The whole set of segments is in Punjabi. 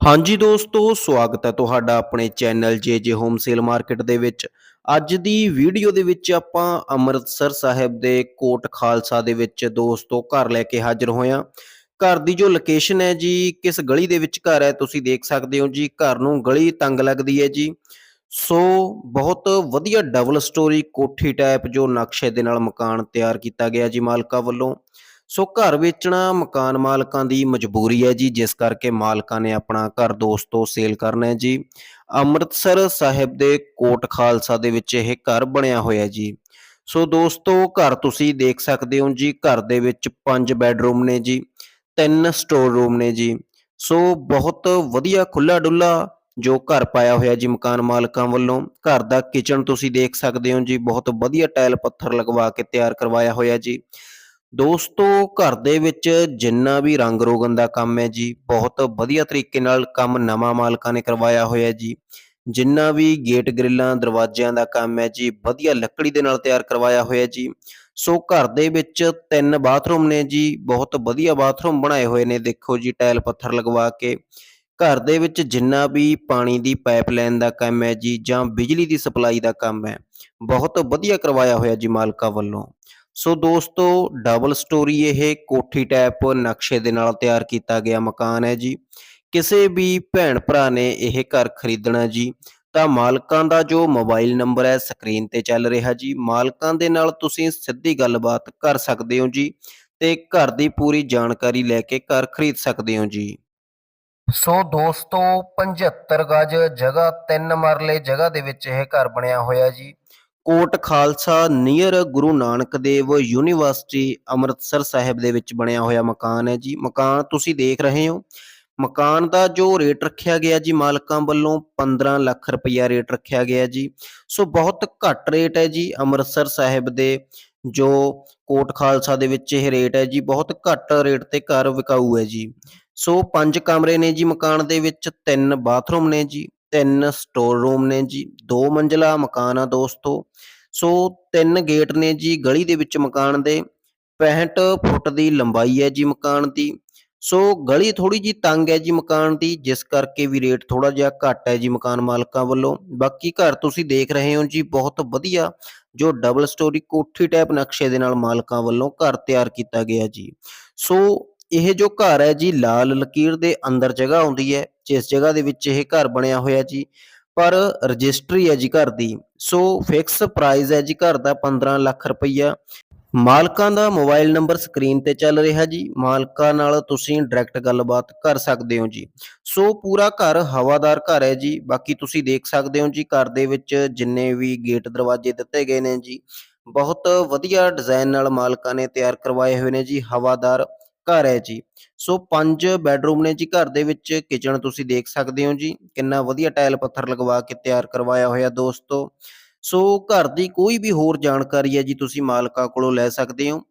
ਹਾਂਜੀ ਦੋਸਤੋ, ਸਵਾਗਤ ਹੈ ਤੁਹਾਡਾ ਆਪਣੇ channel JJ home sale market ਦੇ ਵਿੱਚ। ਅੱਜ ਦੀ ਵੀਡੀਓ ਦੇ ਵਿੱਚ ਆਪਾਂ ਅੰਮ੍ਰਿਤਸਰ ਸਾਹਿਬ ਦੇ ਕੋਟ ਖਾਲਸਾ ਦੇ ਵਿੱਚ ਦੋਸਤੋ ਘਰ ਲੈ ਕੇ ਹਾਜ਼ਰ ਹੋਇਆ ਘਰ ਦੀ ਜੋ ਲੋਕੇਸ਼ਨ ਹੈ ਜੀ, ਕਿਸ ਗਲੀ ਦੇ ਵਿੱਚ ਘਰ ਹੈ ਤੁਸੀਂ ਦੇਖ ਸਕਦੇ ਹੋ ਜੀ, ਘਰ ਨੂੰ ਗਲੀ ਤੰਗ ਲੱਗਦੀ ਹੈ ਜੀ। ਸੋ ਬਹੁਤ ਵਧੀਆ ਡਬਲ ਸਟੋਰੀ ਕੋਠੀ ਟਾਈਪ ਜੋ ਨਕਸ਼ੇ ਦੇ ਨਾਲ ਮਕਾਨ ਤਿਆਰ ਕੀਤਾ ਗਿਆ ਜੀ ਮਾਲਕਾਂ ਵੱਲੋਂ। ਸੋ ਘਰ ਵੇਚਣਾ ਮਕਾਨ ਮਾਲਕਾਂ ਦੀ ਮਜਬੂਰੀ ਹੈ ਜੀ, ਜਿਸ ਕਰਕੇ ਮਾਲਕਾਂ ਨੇ ਆਪਣਾ ਘਰ ਦੋਸਤੋ ਸੇਲ ਕਰਨਾ ਹੈ ਜੀ। ਅੰਮ੍ਰਿਤਸਰ ਸਾਹਿਬ ਦੇ ਕੋਟ ਖਾਲਸਾ ਦੇ ਵਿੱਚ ਇਹ ਘਰ ਬਣਿਆ ਹੋਇਆ ਜੀ। ਸੋ ਦੋਸਤੋ, ਘਰ ਤੁਸੀਂ ਦੇਖ ਸਕਦੇ ਹੋ ਜੀ, ਘਰ ਦੇ ਵਿੱਚ ਪੰਜ ਬੈੱਡਰੂਮ ਨੇ ਜੀ, ਤਿੰਨ ਸਟੋਰ ਰੂਮ ਨੇ ਜੀ। ਸੋ ਬਹੁਤ ਵਧੀਆ ਖੁੱਲਾ ਡੁੱਲਾ ਜੋ ਘਰ ਪਾਇਆ ਹੋਇਆ ਜੀ ਮਕਾਨ ਮਾਲਕਾਂ ਵੱਲੋਂ। ਘਰ ਦਾ ਕਿਚਨ ਤੁਸੀਂ ਦੇਖ ਸਕਦੇ ਹੋ ਜੀ, ਬਹੁਤ ਵਧੀਆ ਟਾਇਲ ਪੱਥਰ ਲਗਵਾ ਕੇ ਤਿਆਰ ਕਰਵਾਇਆ ਹੋਇਆ ਜੀ। ਦੋਸਤੋ, ਘਰ ਦੇ ਵਿੱਚ ਜਿੰਨਾ ਵੀ ਰੰਗ ਰੋਗਨ ਦਾ ਕੰਮ ਹੈ ਜੀ, ਬਹੁਤ ਵਧੀਆ ਤਰੀਕੇ ਨਾਲ ਕੰਮ ਨਵਾਂ ਮਾਲਕਾਂ ਨੇ ਕਰਵਾਇਆ ਹੋਇਆ ਜੀ। ਜਿੰਨਾ ਵੀ ਗੇਟ ਗ੍ਰਿਲਾਂ, ਦਰਵਾਜ਼ਿਆਂ ਦਾ ਕੰਮ ਹੈ ਜੀ, ਵਧੀਆ ਲੱਕੜੀ ਦੇ ਨਾਲ ਤਿਆਰ ਕਰਵਾਇਆ ਹੋਇਆ ਜੀ। ਸੋ ਘਰ ਦੇ ਵਿੱਚ ਤਿੰਨ ਬਾਥਰੂਮ ਨੇ ਜੀ, ਬਹੁਤ ਵਧੀਆ ਬਾਥਰੂਮ ਬਣਾਏ ਹੋਏ ਨੇ, ਦੇਖੋ ਜੀ, ਟਾਇਲ ਪੱਥਰ ਲਗਵਾ ਕੇ। ਘਰ ਦੇ ਵਿੱਚ ਜਿੰਨਾ ਵੀ ਪਾਣੀ ਦੀ ਪਾਈਪਲਾਈਨ ਦਾ ਕੰਮ ਹੈ ਜੀ, ਜਾਂ ਬਿਜਲੀ ਦੀ ਸਪਲਾਈ ਦਾ ਕੰਮ ਹੈ, ਬਹੁਤ ਵਧੀਆ ਕਰਵਾਇਆ ਹੋਇਆ ਜੀ ਮਾਲਕਾਂ ਵੱਲੋਂ। ਸੋ ਦੋਸਤੋ ਡਬਲ ਸਟੋਰੀ ਇਹ ਕੋਠੀ ਟਾਈਪ ਨਕਸ਼ੇ ਦੇ ਨਾਲ ਤਿਆਰ ਕੀਤਾ ਗਿਆ ਮਕਾਨ ਹੈ ਜੀ। ਕਿਸੇ ਵੀ ਭੈਣ ਭਰਾ ਨੇ ਇਹ ਘਰ ਖਰੀਦਣਾ ਜੀ, ਤਾਂ ਮਾਲਕਾਂ ਦਾ ਜੋ ਮੋਬਾਈਲ ਨੰਬਰ ਹੈ, ਸਕਰੀਨ ਤੇ ਚੱਲ ਰਿਹਾ ਜੀ। ਮਾਲਕਾਂ ਦੇ ਨਾਲ ਤੁਸੀਂ ਸਿੱਧੀ ਗੱਲਬਾਤ ਕਰ ਸਕਦੇ ਹੋ ਜੀ ਤੇ ਘਰ ਦੀ ਪੂਰੀ ਜਾਣਕਾਰੀ ਲੈ ਕੇ ਘਰ ਖਰੀਦ ਸਕਦੇ ਹੋ ਜੀ। ਸੋ ਦੋਸਤੋ 75 ਗਜ ਜਗ੍ਹਾ, ਤਿੰਨ ਮਰਲੇ ਜਗ੍ਹਾ ਦੇ ਵਿੱਚ ਇਹ ਘਰ ਬਣਿਆ ਹੋਇਆ ਜੀ। ਕੋਟ ਖਾਲਸਾ ਨੀਅਰ ਗੁਰੂ ਨਾਨਕ ਦੇਵ ਯੂਨੀਵਰਸਿਟੀ ਅੰਮ੍ਰਿਤਸਰ ਸਾਹਿਬ ਦੇ ਵਿੱਚ ਬਣਿਆ ਹੋਇਆ ਮਕਾਨ ਹੈ ਜੀ। ਮਕਾਨ ਤੁਸੀਂ ਦੇਖ ਰਹੇ ਹੋ। ਮਕਾਨ ਦਾ ਜੋ ਰੇਟ ਰੱਖਿਆ ਗਿਆ ਜੀ ਮਾਲਕਾਂ ਵੱਲੋਂ 15 ਲੱਖ ਰੁਪਈਆ ਰੇਟ ਰੱਖਿਆ ਗਿਆ ਜੀ। ਸੋ ਬਹੁਤ ਘੱਟ ਰੇਟ ਹੈ ਜੀ ਅੰਮ੍ਰਿਤਸਰ ਸਾਹਿਬ ਦੇ ਜੋ ਕੋਟ ਖਾਲਸਾ ਦੇ ਵਿੱਚ ਇਹ ਰੇਟ ਹੈ ਜੀ। ਬਹੁਤ ਘੱਟ ਰੇਟ ਤੇ ਘਰ ਵਿਕਾਊ ਹੈ ਜੀ। ਸੋ ਪੰਜ ਕਮਰੇ ਨੇ ਜੀ ਮਕਾਨ ਦੇ ਵਿੱਚ, ਤਿੰਨ ਬਾਥਰੂਮ ਨੇ ਜੀ। ਤਿੰਨ ਸਟੋਰ ਰੂਮ ਨੇ ਜੀ, ਦੋ ਮੰਜ਼ਲਾ ਮਕਾਨ ਆ ਦੋਸਤੋ। ਸੋ ਤਿੰਨ ਗੇਟ ਨੇ ਜੀ, ਗਲੀ ਦੇ ਵਿੱਚ ਮਕਾਨ ਦੇ 65 ਫੁੱਟ ਦੀ ਲੰਬਾਈ ਹੈ ਜੀ ਮਕਾਨ ਦੀ। ਸੋ ਗਲੀ ਥੋੜੀ ਜੀ ਤੰਗ ਹੈ ਜੀ ਮਕਾਨ ਦੀ, ਜਿਸ ਕਰਕੇ ਵੀ ਰੇਟ ਥੋੜਾ ਜਿਹਾ ਘੱਟ ਹੈ ਜੀ ਮਕਾਨ ਮਾਲਕਾਂ ਵੱਲੋਂ। ਬਾਕੀ ਘਰ ਤੁਸੀਂ ਦੇਖ ਰਹੇ ਹੋ ਜੀ, ਬਹੁਤ ਵਧੀਆ, ਜੋ ਡਬਲ ਸਟੋਰੀ ਕੋਠੀ ਟਾਈਪ ਨਕਸ਼ੇ ਦੇ ਨਾਲ ਮਾਲਕਾਂ ਵੱਲੋਂ ਘਰ ਤਿਆਰ ਕੀਤਾ ਗਿਆ ਜੀ। ਸੋ ਇਹ ਜੋ ਘਰ ਹੈ ਜੀ, ਲਾਲ ਲਕੀਰ ਦੇ ਅੰਦਰ ਜਗ੍ਹਾ ਆਉਂਦੀ ਹੈ। ਜਿਸ ਜਗ੍ਹਾ ਦੇ ਵਿੱਚ ਇਹ ਘਰ ਬਣਿਆ ਹੋਇਆ ਜੀ। ਪਰ ਰਜਿਸਟਰੀ ਹੈ ਜੀ ਘਰ ਦੀ। ਸੋ ਫਿਕਸ ਪ੍ਰਾਈਸ ਹੈ ਜੀ ਘਰ ਦਾ 15 ਲੱਖ ਰੁਪਈਆ। ਮਾਲਕਾਂ ਦਾ ਮੋਬਾਈਲ ਨੰਬਰ ਸਕਰੀਨ ਤੇ ਚੱਲ ਰਿਹਾ ਜੀ। ਮਾਲਕਾਂ ਨਾਲ ਤੁਸੀਂ ਡਾਇਰੈਕਟ ਗੱਲਬਾਤ ਕਰ ਸਕਦੇ ਹੋ ਜੀ। ਸੋ ਪੂਰਾ ਘਰ ਹਵਾਦਾਰ ਘਰ ਹੈ ਜੀ। ਬਾਕੀ ਤੁਸੀਂ ਦੇਖ ਸਕਦੇ ਹੋ ਜੀ ਘਰ ਦੇ ਵਿੱਚ ਜਿੰਨੇ ਵੀ ਗੇਟ ਦਰਵਾਜ਼ੇ ਦਿੱਤੇ ਗਏ ਨੇ ਜੀ। ਬਹੁਤ ਵਧੀਆ ਡਿਜ਼ਾਈਨ ਨਾਲ ਮਾਲਕਾਂ ਨੇ ਤਿਆਰ ਕਰਵਾਏ ਹੋਏ ਨੇ ਜੀ ਹਵਾਦਾਰ। ਘਰ ਹੈ ਜੀ। ਸੋ ਪੰਜ ਬੈੱਡਰੂਮ ਨੇ ਜੀ ਘਰ ਦੇ ਵਿੱਚ। ਕਿਚਨ ਤੁਸੀਂ ਦੇਖ ਸਕਦੇ ਹੋ ਜੀ। ਕਿੰਨਾ ਵਧੀਆ ਟਾਇਲ ਪੱਥਰ ਲਗਵਾ ਕੇ ਤਿਆਰ ਕਰਵਾਇਆ ਹੋਇਆ ਦੋਸਤੋ। ਸੋ ਘਰ ਦੀ ਕੋਈ ਵੀ ਹੋਰ ਜਾਣਕਾਰੀ ਹੈ ਜੀ ਤੁਸੀਂ ਮਾਲਕਾਂ ਕੋਲੋਂ ਲੈ ਸਕਦੇ ਹੋ।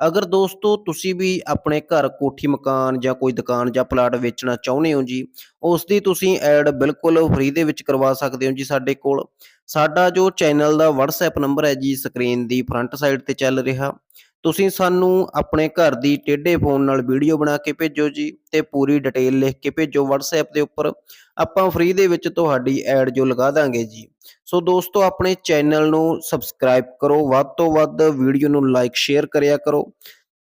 ਅਗਰ ਦੋਸਤੋ ਤੁਸੀਂ ਵੀ ਆਪਣੇ ਘਰ ਕੋਠੀ ਮਕਾਨ ਜਾਂ ਕੋਈ ਦੁਕਾਨ ਜਾਂ ਪਲਾਟ ਵੇਚਣਾ ਚਾਹੁੰਦੇ ਹੋ ਜੀ, ਉਸ ਦੀ ਤੁਸੀਂ ਐਡ ਬਿਲਕੁਲ ਫ੍ਰੀ ਦੇ ਵਿੱਚ ਕਰਵਾ ਸਕਦੇ ਹੋ ਜੀ ਸਾਡੇ ਕੋਲ। ਸਾਡਾ ਜੋ ਚੈਨਲ ਦਾ WhatsApp ਨੰਬਰ ਹੈ ਜੀ, ਸਕਰੀਨ ਦੀ ਫਰੰਟ ਸਾਈਡ ਤੇ ਚੱਲ ਰਿਹਾ। ਤੁਸੀਂ ਸਾਨੂੰ ਆਪਣੇ ਘਰ ਦੀ ਟੇਢੇ ਫੋਨ ਨਾਲ ਵੀਡੀਓ ਬਣਾ ਕੇ ਭੇਜੋ ਜੀ ਤੇ ਪੂਰੀ ਡਿਟੇਲ ਲਿਖ ਕੇ ਭੇਜੋ WhatsApp ਦੇ ਉੱਪਰ। ਆਪਾਂ ਫ੍ਰੀ ਦੇ ਵਿੱਚ ਤੁਹਾਡੀ ਐਡ ਜੋ ਲਗਾ ਦਾਂਗੇ ਜੀ। ਸੋ ਦੋਸਤੋ, ਆਪਣੇ ਚੈਨਲ ਨੂੰ ਸਬਸਕ੍ਰਾਈਬ ਕਰੋ, ਵੱਧ ਤੋਂ ਵੱਧ ਵੀਡੀਓ ਨੂੰ ਲਾਈਕ ਸ਼ੇਅਰ ਕਰਿਆ ਕਰੋ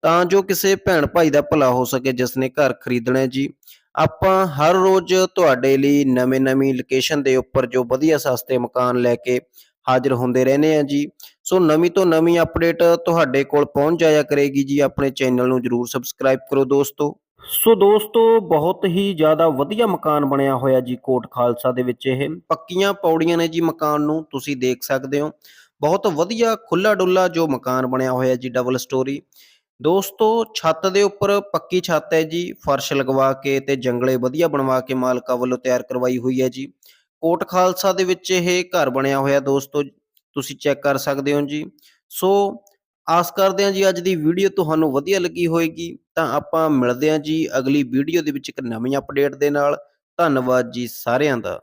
ਤਾਂ ਜੋ ਕਿਸੇ ਭੈਣ ਭਾਈ ਦਾ ਭਲਾ ਹੋ ਸਕੇ ਜਿਸ ਨੇ ਘਰ ਖਰੀਦਣਾ ਹੈ ਜੀ। ਆਪਾਂ ਹਰ ਰੋਜ਼ ਤੁਹਾਡੇ ਲਈ ਨਵੇਂ-ਨਵੀਂ ਲੋਕੇਸ਼ਨ ਦੇ ਉੱਪਰ ਜੋ ਵਧੀਆ ਸਸਤੇ ਮਕਾਨ ਲੈ ਕੇ ਹਾਜ਼ਰ ਹੁੰਦੇ ਰਹਿੰਦੇ ਆ ਜੀ। ਸੋ ਨਵੀਂ ਤੋਂ ਨਵੀਂ ਅਪਡੇਟ ਤੁਹਾਡੇ ਕੋਲ ਪਹੁੰਚ ਜਾਇਆ ਕਰੇਗੀ ਜੀ। ਆਪਣੇ ਚੈਨਲ ਨੂੰ ਜਰੂਰ ਸਬਸਕ੍ਰਾਈਬ ਕਰੋ ਦੋਸਤੋ। ਸੋ ਦੋਸਤੋ ਬਹੁਤ ਹੀ ਜ਼ਿਆਦਾ ਵਧੀਆ ਮਕਾਨ ਬਣਿਆ ਹੋਇਆ ਜੀ ਕੋਟ ਖਾਲਸਾ ਦੇ ਵਿੱਚ ਇਹ। ਪੱਕੀਆਂ ਪੌੜੀਆਂ ਨੇ ਜੀ ਮਕਾਨ ਨੂੰ ਤੁਸੀਂ ਦੇਖ ਸਕਦੇ ਹੋ। ਬਹੁਤ ਵਧੀਆ ਖੁੱਲਾ ਡੁੱਲਾ ਜੋ ਮਕਾਨ ਬਣਿਆ ਹੋਇਆ ਜੀ ਡਬਲ ਸਟੋਰੀ ਦੋਸਤੋ ਛੱਤ ਦੇ ਉੱਪਰ ਪੱਕੀ ਛੱਤ ਹੈ ਜੀ। ਫਰਸ਼ ਲਗਵਾ ਕੇ ਤੇ ਜੰਗਲੇ ਵਧੀਆ ਬਣਵਾ ਕੇ ਮਾਲਕਾਂ ਵੱਲੋਂ ਤਿਆਰ ਕਰਵਾਈ ਹੋਈ ਹੈ ਜੀ। ਕੋਟ ਖਾਲਸਾ ਦੇ ਵਿੱਚ ਇਹ ਘਰ ਬਣਿਆ ਹੋਇਆ ਦੋਸਤੋ, ਤੁਸੀਂ ਚੈੱਕ ਕਰ ਸਕਦੇ ਹੋ ਜੀ। ਸੋ ਆਸ ਕਰਦੇ ਹਾਂ ਜੀ, ਅੱਜ ਦੀ ਵੀਡੀਓ ਤੁਹਾਨੂੰ ਵਧੀਆ ਲੱਗੀ ਹੋਏਗੀ, ਤਾਂ ਆਪਾਂ ਮਿਲਦੇ ਹਾਂ ਜੀ ਅਗਲੀ ਵੀਡੀਓ ਦੇ ਵਿੱਚ ਇੱਕ ਨਵੀਂ ਅਪਡੇਟ ਦੇ ਨਾਲ। ਧੰਨਵਾਦ ਜੀ ਸਾਰਿਆਂ ਦਾ।